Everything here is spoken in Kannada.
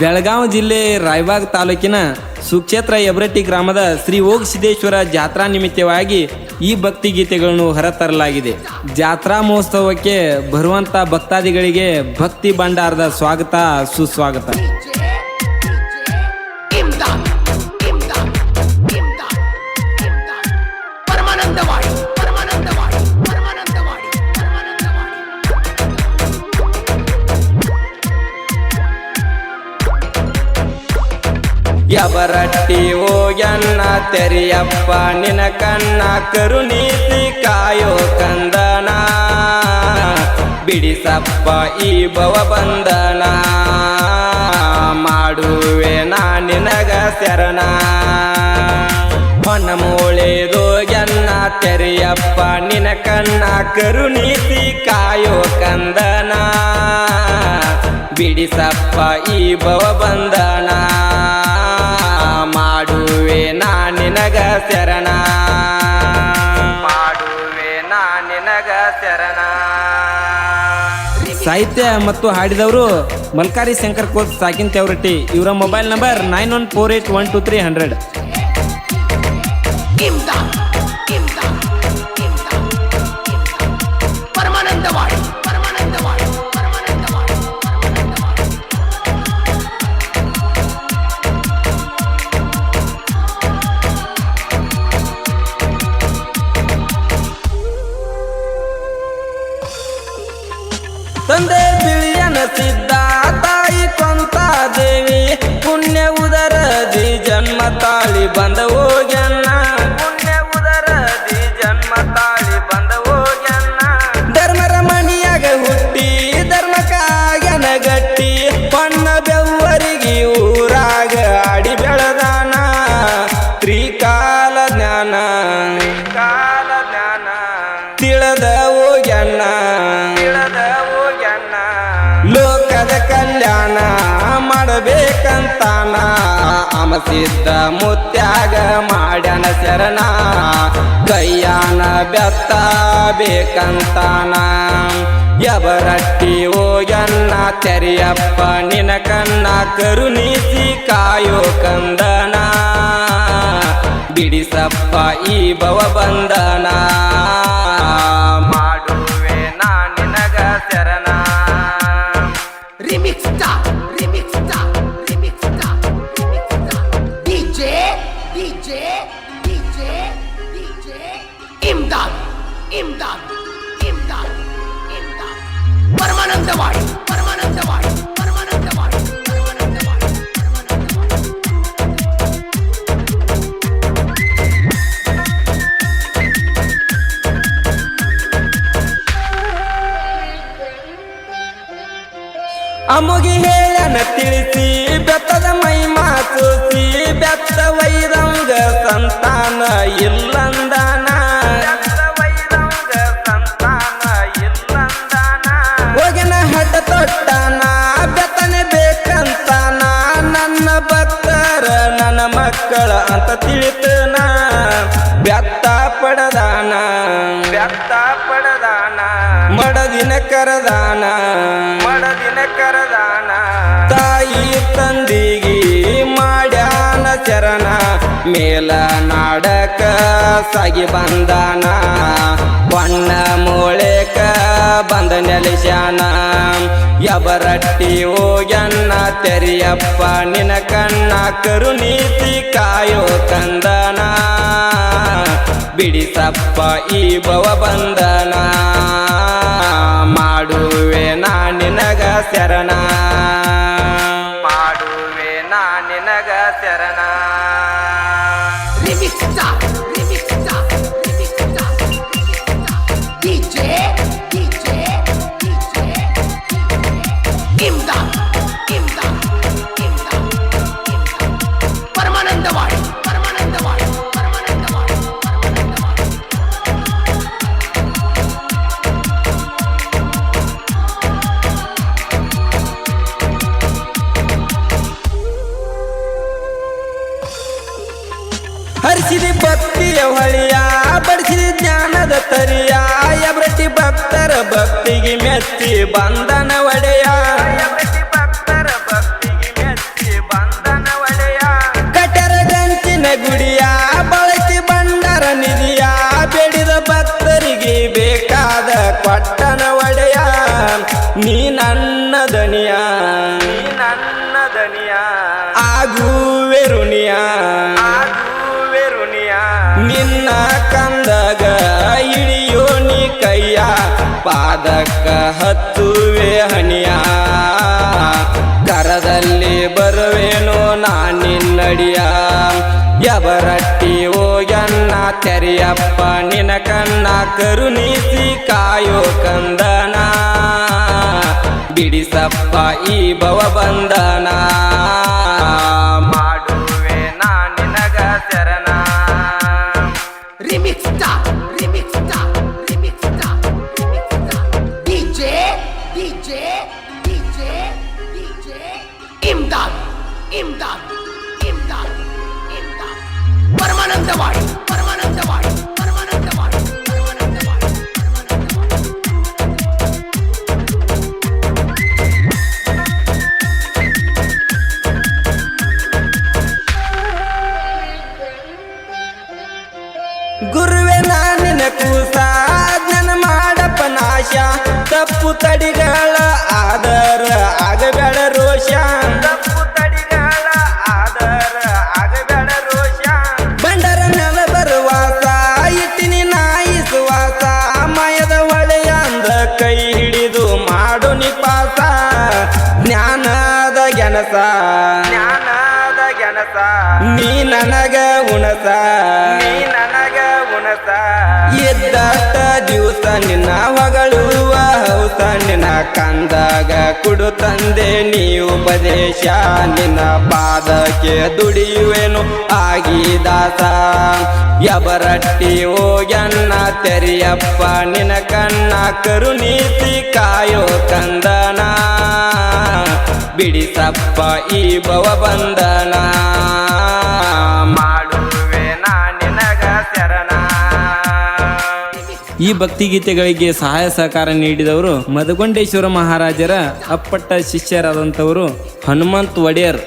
ಬೆಳಗಾವಿ ಜಿಲ್ಲೆ ರಾಯಬಾಗ್ ತಾಲೂಕಿನ ಸುಕ್ಷೇತ್ರ ಯಬ್ರಟ್ಟಿ ಗ್ರಾಮದ ಶ್ರೀ ಓಗ್ ಸಿದ್ದೇಶ್ವರ ಜಾತ್ರಾ ನಿಮಿತ್ತವಾಗಿ ಈ ಭಕ್ತಿ ಗೀತೆಗಳನ್ನು ಹೊರತರಲಾಗಿದೆ. ಜಾತ್ರಾ ಮಹೋತ್ಸವಕ್ಕೆ ಬರುವಂತ ಭಕ್ತಾದಿಗಳಿಗೆ ಭಕ್ತಿ ಭಂಡಾರದ ಸ್ವಾಗತ, ಸುಸ್ವಾಗತ. ಯಬರಟ್ಟಿ ಓಯನ್ನ ತೆರೆಯಪ್ಪ ನಿನ ಕಣ್ಣ ಕರುಣೀತಿ ಕಾಯೋ ಕಂದನ. ಬಿಡಿಸಪ್ಪ ಈ ಬವ ಬಂದನ. ಮಾಡುವೆ ನಾ ನಿನಗ ಶರಣ. ಮನ ಮೂಳೆ ರೋಗನ್ನ ತೆರೆಯಪ್ಪ ನಿನ ಕಣ್ಣ ಕರುಣೀತಿ ಕಾಯೋ ಕಂದನ. ಬಿಡಿಸಪ್ಪ ಈ ಬವ ಬಂಧನ ಸಾಹಿತ್ಯ ಮತ್ತು ಹಾಡಿದವರು ಮಲ್ಕಾರಿ ಶಂಕರ್ ಕೋಚ್ ಸಾಕಿನ್ ತೆವರಟ್ಟಿ ಇವರ mobile number nine one four eight one two three hundred. ತಂದೆ ಬಿಳಿಯನ ಸಿದ್ಧ ತಾಯಿ ಕೊಂತ ದೇವಿ. ಪುಣ್ಯ ಉದರದಿ ಜನ್ಮ ತಾಳಿ ಬಂದ ಹೋಗ್ಯನ್ನ ಪುಣ್ಯ ಉದರದಿ ಜನ್ಮ ತಾಳಿ ಬಂದ ಹೋಗ್ಯನ್ನ ಧರ್ಮರ ಮಣಿಯಾಗ ಹುಟ್ಟಿ ಧರ್ಮಕ್ಕಾಗನ ಗಟ್ಟಿ ಪಣ್ಣ ಬೆವ್ವರಿಗೆ ಊರಾಗ ಆಡಿ ಬೆಳದಾನ. ತ್ರಿಕಾಲ ಜ್ಞಾನ ಕಾಲ ಜ್ಞಾನ, ತಿಳದ ಹೋಗ್ಯಣ್ಣ. ಕಲ್ಯಾಣ ಮಾಡಬೇಕಂತಾನ. ಅಮಸಿದ್ದ ಮುತ್ಯಾಗ ಮಾಡ್ಯಾನ ಶರಣ. ಕೈಯಾನ ಬೆತ್ತ ಬೇಕಂತಾನ. ಯಬರಟ್ಟಿ ಹೋಗನ್ನ ತೆರೆಯಪ್ಪ ನಿನ ಕಣ್ಣ ಕರುಣಿಸಿ ಕಾಯೋ ಕಂದನ. ಬಿಡಿಸಪ್ಪ, ಈ ಬವ ಬಂಧನ इमदाद इमदाद इमदाद इमदाद परमानंद वाड़ी परमानंद वाणी ಮಕ್ಕಳ ಅಂತ ತಿಳಿತನ. ವ್ಯಕ್ತ ಪಡದಾನ. ವ್ಯಕ್ತ ಪಡದಾನ. ಮಡದಿನ ಕರದಾನ. ಮಡದಿನ ಕರದಾನ. ತಾಯಿ ತಂದಿಗಿ ಸಾಗಿ ಬಂದಾನ. ಬಣ್ಣ ಮೂಳೆಕ ಬಂದ ನೆಲೆಸ್ಯಾನ. ಯಬರಟ್ಟಿ ಹೋಗ್ಯನ್ನ ತೆರೆಯಪ್ಪ ನಿನ ಕಣ್ಣ ಕರುಣೀತಿ ಕಾಯೋ ಕಂದನ ಬಿಡಿಸಪ್ಪ ಈ ಬವ ಬಂದನ. ಮಾಡುವೆ ನಾ ನಿನಗ ಶರಣ. ಮಾಡುವೆ ನಾ ನಿನಗ ಶರಣ. ಹರಿಸಿದಿ ಭಕ್ತಿಯ ಹೊಳಿಯ ಬಡಿಸಿದಿ ಜ್ಞಾನದ ತರಿಯ ಎಬ್ರಟಿ ಭಕ್ತರ ಭಕ್ತಿಗೆ ಮೆಚ್ಚಿ ಬಂಧನ ಒಡೆಯ. ಭಕ್ತರ ಭಕ್ತಿಗೆ ಮೆಚ್ಚಿ ಬಂಧನ ಒಡೆಯ ಕಟರ ಗಂಚಿನ ಗುಡಿಯ, ಬಳಸಿ ಬಂಡರ ನಿಧಿಯ ಬೆಳೆದ ಭಕ್ತರಿಗೆ ಬೇಕಾದ ಕೊಟ್ಟನ ಒಡೆಯ. ನೀ ನನ್ನ ದನಿಯ. ನನ್ನ ದನಿಯ ಆಗುವೆ ಋಣಿಯ ನಿನ್ನ ಕಂದಗ ಇಳಿಯೋ ನೀ ಕೈಯಾ. ಪಾದಕ್ಕ ಹತ್ತುವೆ ಹಣಿಯ. ಕರದಲ್ಲಿ ಬರುವೇನೋ ನಾನಿನ್ನಡಿಯ ಎಬರಟ್ಟಿ ಹೋಗನ್ನ ತೆರೆಯಪ್ಪ ನಿನ ಕಣ್ಣ ಕರುಣಿಸಿ ಕಾಯೋ ಕಂದನ. ಬಿಡಿಸಪ್ಪ ಈ ಭವ ಬಂಧನ ಕೂಸ ಜನ ಮಾಡಪ್ಪ ನಾಶ. ತಪ್ಪು ತಡಿಗಳ ಆದರ ಆಗಬೇಡ ರೋಷ. ತಪ್ಪು ತಡಿಗಳ ಆದರ ಆಗಬೇಡ ರೋಷ. ಬಂಡರ ನೆಲ ಬರುವಾಸ ಇಟ್ಟಿನಿ ನಾಯಿ ಸುವಾಸ. ಮಾಯದ ಹೊಳೆಯ ಅಂದ ಕೈ ಹಿಡಿದು ಮಾಡು ನಿಪಾಸ. ಜ್ಞಾನದ ಗೆಣಸ. ಜ್ಞಾನದ ಗೆಣಸ. ನೀ ನನಗ ಉಣಸ. ನಿನ್ನ ಹೊಗಳುವ ಹೌತ, ನಿನ್ನ ಕಂದಾಗ ಕುಡು ತಂದೆ ನೀ ಉಪದೇಶ. ನಿನ್ನ ಪಾದಕ್ಕೆ ದುಡಿಯುವೆನು ಆಗಿ ದಾಸ. ಎಬರಟ್ಟಿ ಹೋಗ್ಯನ್ನ ತೆರೆಯಪ್ಪ ನಿನ ಕಣ್ಣ ಕರುಣೀಸಿ ಕಾಯೋ ಕಂದನ. ಬಿಡಿಸಪ್ಪ ಈ ಬವ ಬಂಧನ ಈ ಭಕ್ತಿಗೀತೆಗಳಿಗೆ ಸಹಾಯ ಸಹಕಾರ ನೀಡಿದವರು ಮಧುಗೊಂಡೇಶ್ವರ ಮಹಾರಾಜರ ಅಪ್ಪಟ್ಟ ಶಿಷ್ಯರಾದಂಥವರು ಹನುಮಂತ್ ಒಡೆಯರ್.